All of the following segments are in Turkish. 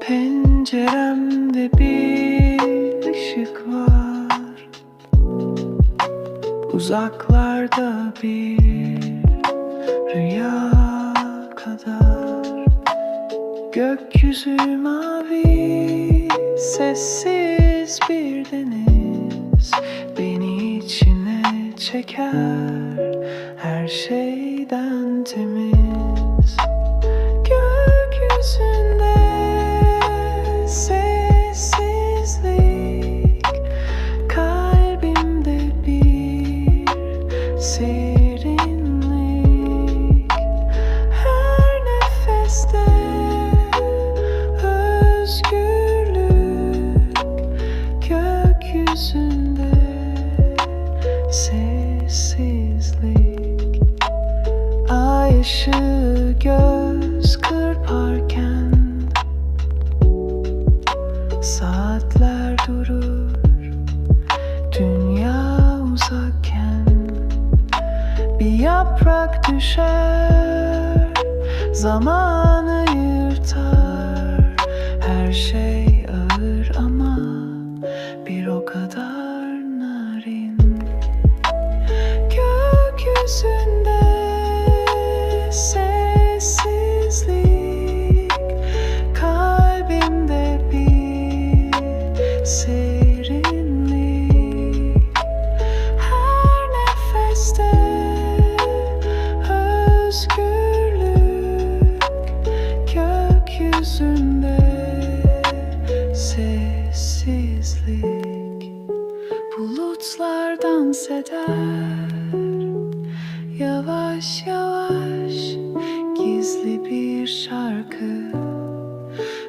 Penceremde bir ışık var. Uzaklarda bir rüya kadar. Gökyüzü mavi Sessiz bir deniz. Beni içine çeker Her şeyden temiz serinlik. Her nefeste özgürlük Gökyüzünde sessizlik. Ay göz kırparken Saatler durur düşer Zamanı yırtar. Her şey ağır ama Bir o kadar narin. Gökyüzünde sessizlik Kalbimde bir serinlik. Her nefeste özgürlük Gökyüzünde sessizlik. Bulutlar dans Yavaş yavaş gizli bir şarkı.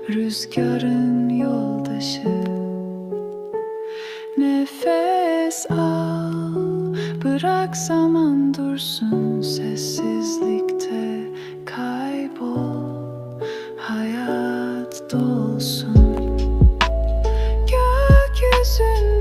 Rüzgarın yoldaşı Bırak zaman dursun Sessizlikte kaybol. Hayat dolsun. Gökyüzünde